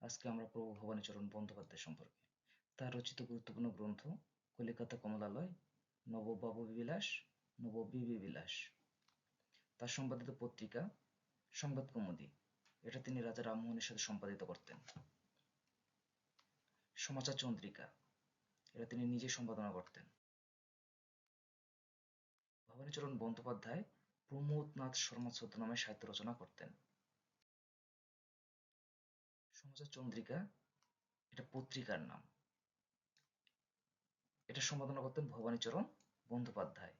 আজকে আমরা পড়ব ভবানীচরণ বন্দ্যোপাধ্যায় সম্পর্কে। তার রচিত গুরুত্বপূর্ণ গ্রন্থ কলিকাতা কমলালয়, নববাবু বিলাস নববিবি বিলাস। তার সম্পাদিত পত্রিকা সংবাদ কৌমুদী। এটা তিনি রাজা রামমোহনের সাথে সম্পাদিত করতেন। সমাচার চন্দ্রিকা। এটা তিনি নিজে সম্পাদনা করতেন। ভবানীচরণ বন্দ্যোপাধ্যায় প্রমোদনাথ শর্মা ছদ্মনামে সাহিত্য রচনা করতেন। সমাচার চন্দ্রিকা, এটা পত্রিকার নাম। এটা সম্পাদনা করতেন ভবানীচরণ বন্দ্যোপাধ্যায়।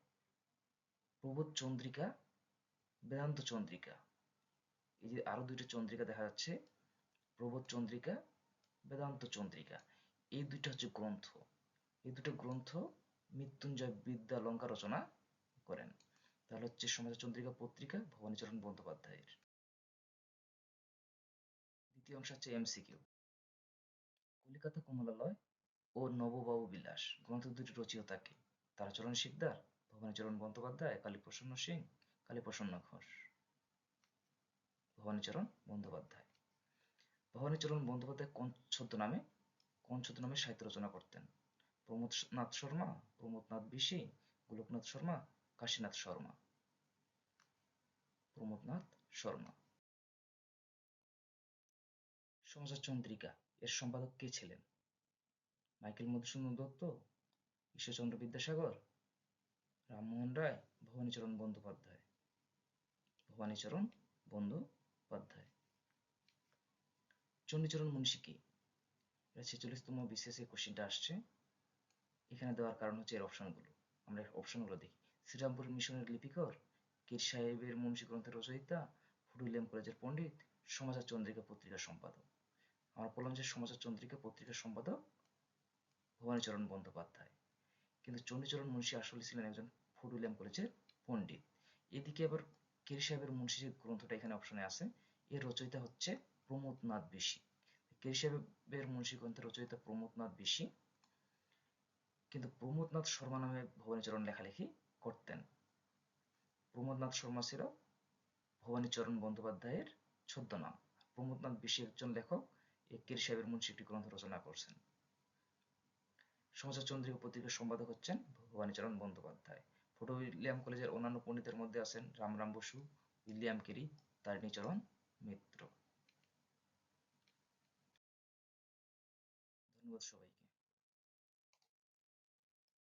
প্রবোধ চন্দ্রিকা, বেদান্ত চন্দ্রিকা। এই যে আরও দুইটা চন্দ্রিকা দেখা যাচ্ছে, প্রবোধ চন্দ্রিকা, বেদান্ত চন্দ্রিকা। এই দুইটা হচ্ছে গ্রন্থ। এই দুটো গ্রন্থ মৃত্যুঞ্জয় বিদ্যা লঙ্কা রচনা করেন। তাহলে হচ্ছে সমাচার চন্দ্রিকা পত্রিকা ভবানীচরণ বন্দ্যোপাধ্যায়ের। অংশ হচ্ছে এমসিকিউ কলিকাতা কমলালয় ও নববাবু বিলাস, গ্রন্থ দুটি রচিয়তা কে তারাচরণ শিকদার ভবানীচরণ বন্দ্যোপাধ্যায় কালীপ্রসন্ন সিং কালীপ্রসন্ন ঘোষ। ভবানীচরণ বন্দ্যোপাধ্যায়। ভবানীচরণ বন্দ্যোপাধ্যায় কোন ছদ্মনামে? কোন ছদ্মনামে সাহিত্য রচনা করতেন? প্রমোদনাথ শর্মা, প্রমোদনাথ বিশি, গোলকনাথ শর্মা, কাশীনাথ শর্মা। প্রমোদনাথ শর্মা। সমাচার চন্দ্রিকা, এর সম্পাদক কে ছিলেন? মাইকেল মধুসূদন দত্ত, ঈশ্বরচন্দ্র বিদ্যাসাগর, রামমোহন রায়, ভবানীচরণ বন্দ্যোপাধ্যায়। ভবানীচরণ বন্দ্যোপাধ্যায়। চণ্ডীচরণ মুন্সী কি? এটা ছেচল্লিশতম এই কোশ্চেনটা আসছে। এখানে দেওয়ার কারণ হচ্ছে এর অপশনগুলো আমরা অপশনগুলো দেখি। শ্রীরামপুর মিশনের লিপিকর, কির সাহেবের মুন্সী গ্রন্থের রচয়িতা ফুডুলিয়াম কলেজের পণ্ডিত সমাচার চন্দ্রিকা পত্রিকার সম্পাদক। আমরা বললাম যে সমাচার চন্দ্রিকা পত্রিকার সম্পাদক ভবানীচরণ বন্দ্যোপাধ্যায়। কিন্তু চণ্ডীচরণ মুন্সী আসলে ছিলেন একজন ফুডুলিয়াম কলেজের পণ্ডিত। এদিকে আবার কির সাহেবের মুন্সী যে গ্রন্থটা এখানে অপশনে আছে, এর রচয়িতা হচ্ছে প্রমোদনাথ বিশি। কির সাহেবের মুন্সী গ্রন্থের রচয়িতা প্রমোদনাথ বিশি। কিন্তু প্রমোদনাথ শর্মা নামে ভবানীচরণ লেখালেখি করতেন। প্রমোদনাথ শর্মা ছিল ভবানীচরণ বন্দ্যোপাধ্যায়ের ছদ্মনাম। প্রমোদনাথ বিশি একজন লেখক। একের সাহেবের মুন্সি একটি গ্রন্থ রচনা করছেন। সমাচার চন্দ্রিকা পত্রিকার সম্পাদক হচ্ছেন ভবানীচরণ বন্দ্যোপাধ্যায়। ফটো উইলিয়াম কলেজের অন্যান্য পণ্ডিতের মধ্যে আছেন রামরাম বসু, উইলিয়াম কেরি তারিণীচরণ মিত্র। ধন্যবাদ সবাই